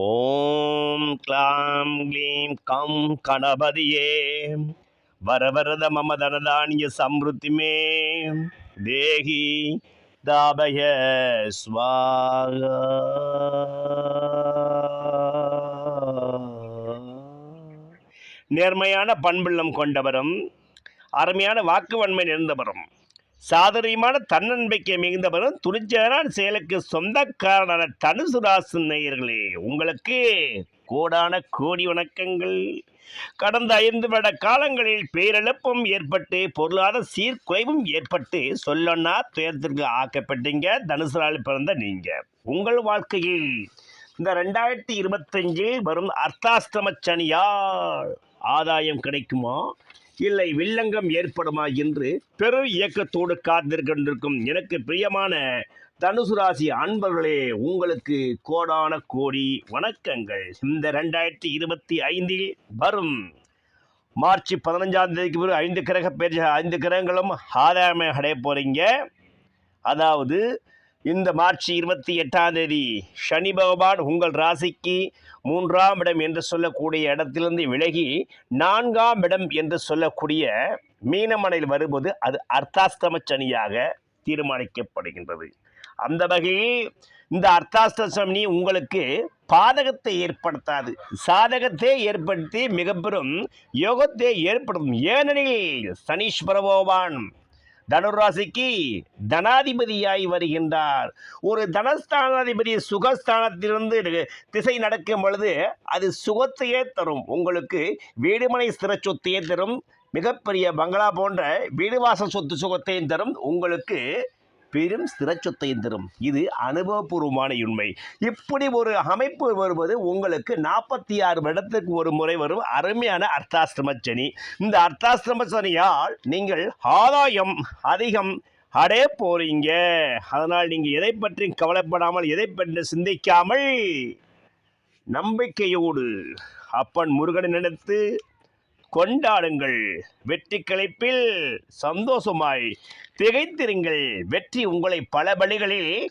ஓம் glam க்ளீம் come கணபதியே. வரவரத மம தனதானிய சம்ருத்தி மே தேகி தாபய ஸ்வாகா நேர்மையான பண்புள்ளம் கொண்டவரும் அருமையான வாக்குவன்மை நிறைந்தவரும். சாதுரியமான தன்னம்பிக்கை மிகுந்தவரும் துணிச்சலான செயலுக்கு சொந்தக்காரனான தனுசு நேயர்களே உங்களுக்கு கோடான கோடி வணக்கங்கள். கடந்த ஐந்து வருட காலங்களில் பேரிழப்பும் ஏற்பட்டு பொருளாதார சீர்குலைவும் ஏற்பட்டு சொல்லொன்னா துயரத்திற்கு ஆக்கப்பட்டீங்க தனுசு நாள் பிறந்த நீங்க. உங்கள் வாழ்க்கையில் இந்த ரெண்டாயிரத்தி இருபத்தஞ்சில் வரும் அர்த்தாஷ்டம சனியால் ஆதாயம் கிடைக்குமா? இல்லை வில்லங்கம் ஏற்படுமா என்று பெரு இயக்கத்தோடு காத்திருக்கின்றிருக்கும் எனக்கு பிரியமான தனுசு ராசி அன்பர்களே உங்களுக்கு கோடான கோடி வணக்கங்கள். இந்த ரெண்டாயிரத்தி இருபத்தி ஐந்தில் வரும் மார்ச் பதினஞ்சாம் தேதிக்கு பிறகு ஐந்து கிரக பேர் ஐந்து கிரகங்களும் ஆதாயமே அடைய போகிறீங்க அதாவது இந்த மார்ச் இருபத்தி எட்டாம் தேதி சனி பகவான் உங்கள் ராசிக்கு மூன்றாம் இடம் என்று சொல்லக்கூடிய இடத்திலிருந்து விலகி நான்காம் இடம் என்று சொல்லக்கூடிய மீனமனையில் வரும்போது அது அர்த்தாஸ்தம சனியாக தீர்மானிக்கப்படுகின்றது. அந்த வகையில் இந்த அர்த்தாஸ்த சனி உங்களுக்கு பாதகத்தை ஏற்படுத்தாது. சாதகத்தை ஏற்படுத்தி மிகப்பெரும் யோகத்தை ஏற்படுத்தும். ஏனெனில் சனீஸ்வர பகவான் தனுராசிக்கு தனாதிபதியாய் வருகின்றார். ஒரு தனஸ்தானாதிபதி சுகஸ்தானத்திலிருந்து திசை நடக்கும் பொழுது அது சுகத்தையே தரும். உங்களுக்கு வீடுமனை ஸ்திர சொத்தையே தரும். மிகப்பெரிய பங்களா போன்ற வீடுவாச சொத்து சுகத்தையும் தரும். உங்களுக்கு பெரும் ஸ்திரச்சொத்தையும் தரும். இது அனுபவபூர்வமான உண்மை. இப்படி ஒரு அமைப்பு வருவது உங்களுக்கு நாற்பத்தி ஆறு வருடத்துக்கு ஒரு முறை வரும் அருமையான அர்த்தாசிரம சனி. இந்த அர்த்தாசிரம சனியால் நீங்கள் ஆதாயம் அதிகம் அடைய போறீங்க. அதனால் நீங்கள் எதை பற்றி கவலைப்படாமல் எதை பற்றி சிந்திக்காமல் நம்பிக்கையோடு அப்பன் முருகனை நினைத்து கொண்டாடுங்கள். வெற்றி கிளைப்பில் சந்தோஷமாய் திகைத்திருங்கள். வெற்றி உங்களை பல வழிகளில்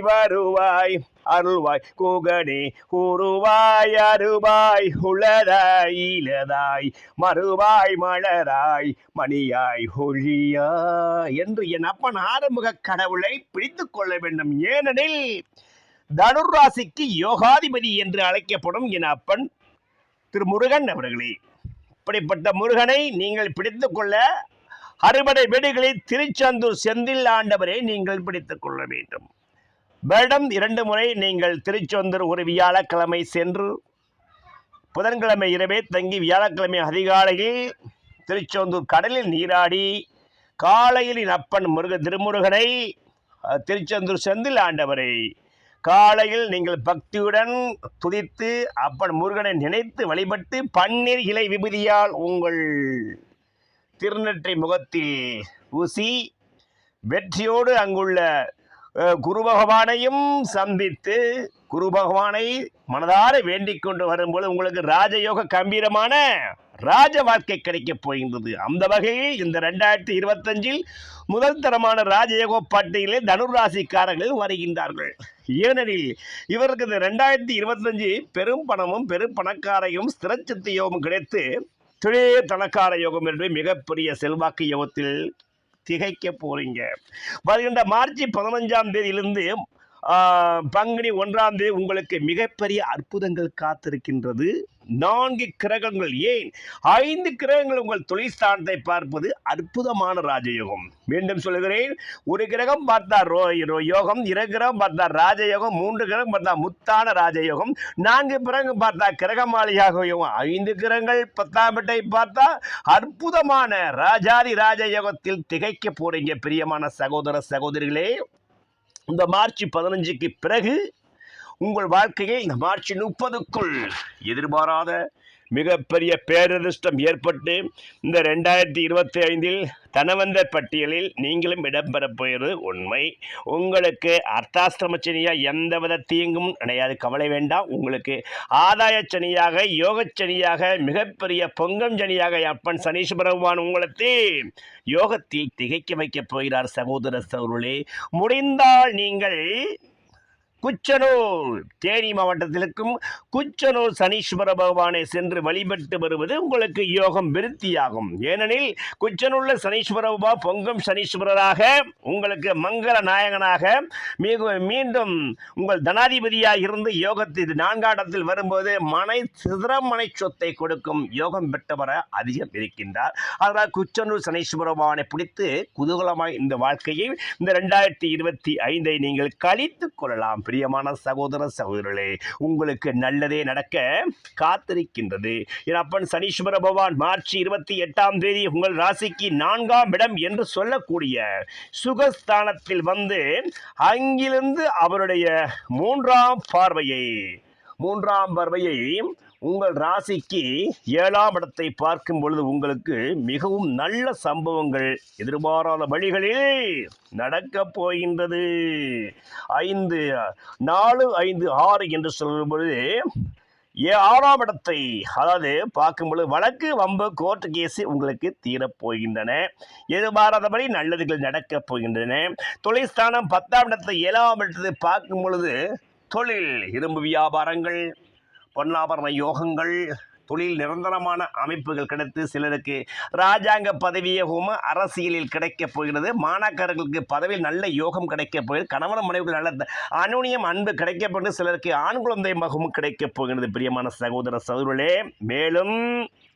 வருவாய் அருள்வாய் கூகனே குருவாய் அருவாய் உளதாய் இலதாய் மறுவாய் மலராய் மணியாய் ஒழியா என்று என் அப்பன் ஆறுமுக கடவுளை பிடித்து கொள்ள வேண்டும். ஏனெனில் தனுராசிக்கு யோகாதிபதி என்று அழைக்கப்படும் என் அப்பன் திரு முருகன் அவர்களே. இப்படிப்பட்ட முருகனை நீங்கள் பிடித்து கொள்ள அறுபடை வீடுகளில் திருச்செந்தூர் செந்தில் ஆண்டவரை நீங்கள் பிடித்துக் கொள்ள வேண்டும். வருடம் இரண்டு முறை நீங்கள் திருச்செந்தூர் ஒரு வியாழக்கிழமை சென்று புதன்கிழமை இரவே தங்கி வியாழக்கிழமை அதிகாலையில் திருச்செந்தூர் கடலில் நீராடி காலையில் என் அப்பன் முருக திருமுருகனை திருச்செந்தூர் செந்தில் ஆண்டவரை காலையில் நீங்கள் பக்தியுடன் துதித்து அப்பன் முருகனை நினைத்து வழிபட்டு பன்னீர் இலை விபதியால் உங்கள் திருநெற்றி முகத்தில் ஊசி வெற்றியோடு அங்குள்ள குரு பகவானையும் சந்தித்து குரு பகவானை மனதார வேண்டிக் கொண்டு வரும்போது உங்களுக்கு ராஜயோக கம்பீரமான ராஜ வாழ்க்கை கிடைக்கப் போகின்றது. அந்த வகையில் இந்த ரெண்டாயிரத்தி இருபத்தஞ்சில் முதல் தரமான ராஜயோக பட்டியலில் தனுராசிக்காரர்கள் வருகின்றார்கள். ஏனெனில் இவருக்கு இந்த ரெண்டாயிரத்தி இருபத்தஞ்சு பெரும் பணமும் பெரும் பணக்காரையும் ஸ்திரச்சத்து யோகம் கிடைத்து திடீர் தனக்கார யோகம் என்று மிகப்பெரிய செல்வாக்கு யோகத்தில் திகைக்க போறீங்க. வருகின்ற மார்ச் பதினஞ்சாம் தேதியிலிருந்து பங்குனி ஒன்றாம் தேதி உங்களுக்கு மிகப்பெரிய அற்புதங்கள் காத்திருக்கின்றது. நான்கு கிரகங்கள் ஏன்? ஐந்து கிரகங்கள் உங்கள் தொழில் ஸ்தானத்தை பார்ப்பது அற்புதமான ராஜயோகம். மீண்டும் சொல்கிறேன் ஒரு கிரகம் பார்த்தா ரோ ரோ- யோகம் இரு கிரகம் பார்த்தா ராஜயோகம் மூன்று கிரகம் பார்த்தா முத்தான ராஜயோகம் நான்கு பிறகு பார்த்தா கிரகமாளியாக யோகம் ஐந்து கிரகங்கள் பத்தாம் வீட்டை பார்த்தா அற்புதமான ராஜாதி ராஜயோகத்தில் திகைக்க போறீங்க பிரியமான சகோதர சகோதரிகளே. இந்த மார்ச் பதினஞ்சுக்கு பிறகு உங்கள் வாழ்க்கையை இந்த மார்ச் முப்பதுக்குள் எதிர்பாராத மிகப்பெரிய பேரதிர்ஷ்டம் ஏற்பட்டு இந்த ரெண்டாயிரத்தி இருபத்தி ஐந்தில் தனவந்தர் பட்டியலில் நீங்களும் இடம்பெறப் போகிறது உண்மை. உங்களுக்கு அர்த்தாஷ்டம சனியாக எந்தவித தீங்கும் கிடையாது. கவலை வேண்டாம். உங்களுக்கு ஆதாய சனியாக யோகச்சனியாக மிகப்பெரிய பொங்கம் சனியாக அப்பன் சனீஷ் பகவான் உங்களுக்கு யோகத்தில் திகைக்க வைக்கப் போகிறார் சகோதர சௌருளே. முடிந்தால் நீங்கள் குச்சனூர். தேனி மாவட்டத்திற்கும் குச்சனூர் சனீஸ்வர பகவானை சென்று வழிபட்டு வருவது உங்களுக்கு யோகம் விருத்தியாகும். ஏனெனில் குச்சனூர்ல சனீஸ்வர பகவான் பொங்கும் சனீஸ்வரராக உங்களுக்கு மங்கள நாயகனாக மிக மீண்டும் உங்கள் தனாதிபதியாக இருந்து யோகத்தில் நான்காடத்தில் வரும்போது மனை சிதறமனை சொத்தை கொடுக்கும் யோகம் பெற்றவர அதிகம் இருக்கின்றார். அதனால் குச்சனூர் சனீஸ்வர பகவானை பிடித்து குதூகலமாய் இந்த வாழ்க்கையை இந்த ரெண்டாயிரத்தி இருபத்தி ஐந்தை நீங்கள் கழித்துக் கொள்ளலாம். பிரியமான சகோதர சகோதரர்களே உங்களுக்கு நல்லதே நடக்க காத்திருக்கின்றது. என் அப்பன் சனீஸ்வர பகவான் மார்ச் இருபத்தி எட்டாம் தேதி உங்கள் ராசிக்கு நான்காம் இடம் என்று சொல்லக்கூடிய சுகஸ்தானத்தில் வந்து அங்கிருந்து அவருடைய மூன்றாம் பார்வையை மூன்றாம் பார்வையை உங்கள் ராசிக்கு ஏழாம் இடத்தை பார்க்கும் பொழுது உங்களுக்கு மிகவும் நல்ல சம்பவங்கள் எதிர்பாராத வழிகளில் நடக்க போகின்றது. ஐந்து நாலு ஐந்து ஆறு என்று சொல்லும் பொழுது ஏ ஆறாம் இடத்தை அதாவது பார்க்கும் பொழுது வழக்கு வம்பு கோர்ட் கேஸ் உங்களுக்கு தீரப்போகின்றன எதிர்பாராதபடி நல்லதுகள் நடக்கப் போகின்றன. தொழில்ஸ்தானம் பத்தாம் இடத்தை ஏழாம் இடத்தை பார்க்கும் பொழுது தொழில் இரும்பு வியாபாரங்கள் பொன்னாபரண யோகங்கள் தொழில் நிரந்தரமான அமைப்புகள் கிடைத்து சிலருக்கு ராஜாங்க பதவியாகவும் அரசியலில் கிடைக்கப் போகிறது. மாணாக்கர்களுக்கு பதவியில் நல்ல யோகம் கிடைக்கப் போகிறது. கணவன் மனைவிகள் நல்ல அனுனியம் அன்பு கிடைக்கப் போகிறது. சிலருக்கு ஆண் குழந்தை மகமும் கிடைக்கப் போகிறது. பிரியமான சகோதர சகோதரர்களே மேலும்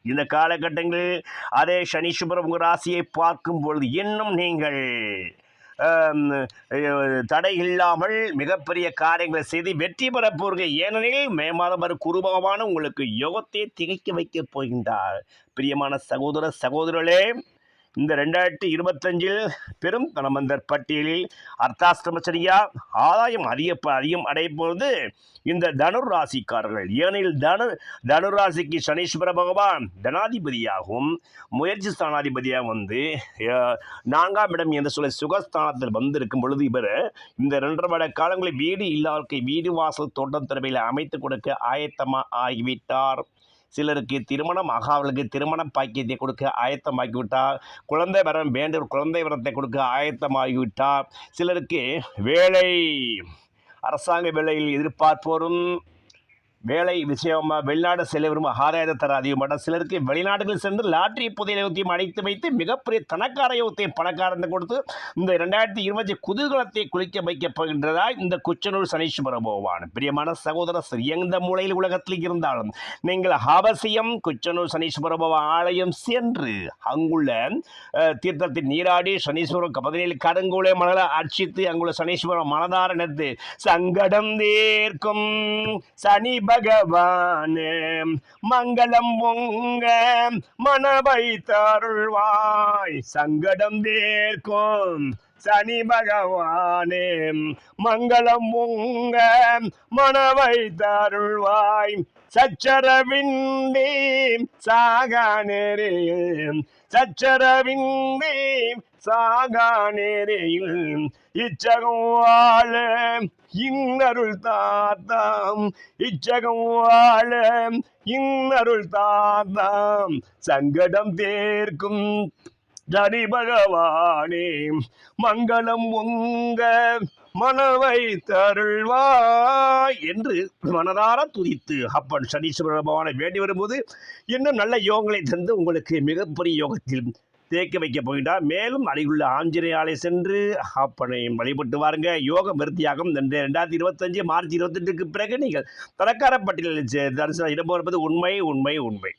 இந்த காலகட்டங்களில் அதே சனீஸ்வரர் உங்கள் ராசியை பார்க்கும் பொழுது இன்னும் நீங்கள் தடை இல்லாமல் மிகப்பெரிய காரியங்களை செய்து வெற்றி பெறப் போகிறீர்கள் ஏனெனில் மே மாதம் வரும் குருபகமான உங்களுக்கு யோகத்தை திகைக்க வைக்கப் போகின்றார். பிரியமான சகோதர சகோதரர்களே இந்த ரெண்டாயிரத்தி இருபத்தஞ்சில் பெரும் தனமந்தர் பட்டியலில் அர்த்தாஷ்டமச்சரியா ஆதாயம் அதிக அதிகம் அடைப்போது இந்த தனுர் ராசிக்காரர்கள் ஏனெனில் தனு தனுர் ராசிக்கு சனீஸ்வர பகவான் தனாதிபதியாகவும் முயற்சி ஸ்தானாதிபதியாக வந்து நான்காம் இடம் என்று சொல்ல சுகஸ்தானத்தில் வந்திருக்கும் பொழுது இவர் இந்த ரெண்டரை வட காலங்களில் வீடு இல்லாத வீடு வாசல் தோட்டம் திறமையில் அமைத்து கொடுக்க ஆயத்தமாக ஆகிவிட்டார். சிலருக்கு திருமணம் ஆகாவலுக்கு திருமண பாக்கியத்தை கொடுக்க ஆயத்தமாகிவிட்டார். குழந்தை வரம் வேண்டும் குழந்தை வரத்தை கொடுக்க ஆயத்தமாகிவிட்டார். சிலருக்கு வேலை அரசாங்க வேலையில் எதிர்பார்ப்போரும் வேலை விஷயமாக வெளிநாடு செல்ல விரும்ப ஆதாயத்தை தர அதிகமாக சிலருக்கு வெளிநாடுகளில் சென்று லாட்டரி புதையல் யோகத்தையும் அடைத்து வைத்து மிகப்பெரிய தனக்கார யோகத்தையும் பணக்காரத்தை கொடுத்து இந்த ரெண்டாயிரத்தி இருபத்தி குதூகலத்தை குளிக்க வைக்கப் போகின்றதா? இந்த குச்சனூர் சனீஸ்வர பகவான். பிரியமான சகோதர எந்த மூலையில் உலகத்தில் இருந்தாலும் நீங்கள் அவசியம் குச்சனூர் சனீஸ்வர பகவான் ஆலயம் சென்று அங்குள்ள அஹ், தீர்த்தத்தில் நீராடி சனீஸ்வரன் பதினேழு கருங்கோலை மணல அர்ச்சித்து அங்குள்ள சனீஸ்வரன் மனதார நிறுத்து சங்கடம் தேர்க்கும் சனி பகவானே. மங்களம் உங்க மனவை தருள்வாய் சங்கடம் தேர்க்கும். சனி பகவானே மங்களம் உங்க மனவை தருள்வாய். சச்சரவிண்டே சாகானேரேம் சச்சரவிண்டே சாகானேரையில் இச்சகம் வாழ இன்னருள் தாத்தாம் இச்சகம் வாழ இன்னருள் தாத்தாம். சங்கடம் தேர்க்கும் ஜனி பகவானே மங்களம் உங்க மனவை தருள்வாய் என்று மனதார துதித்து அப்பன் சனீஸ்வர பகவானை வேண்டி வரும்போது இன்னும் நல்ல யோகங்களை தந்து உங்களுக்கு மிகப்பெரிய யோகத்தில் தேக்க வைக்க போகின்றார் மேலும் அருகிலுள்ள ஆஞ்சநேய சென்று அப்பனை வழிபட்டு வாருங்க. யோகம் விருத்தியாகும் இந்த ரெண்டாயிரத்தி இருபத்தஞ்சு மார்ச் இருபத்தெட்டுக்கு பிறகு நீங்கள் தரக்கார பட்டியலில் தரிசனம் இடம்பெறுவது உண்மை உண்மை உண்மை.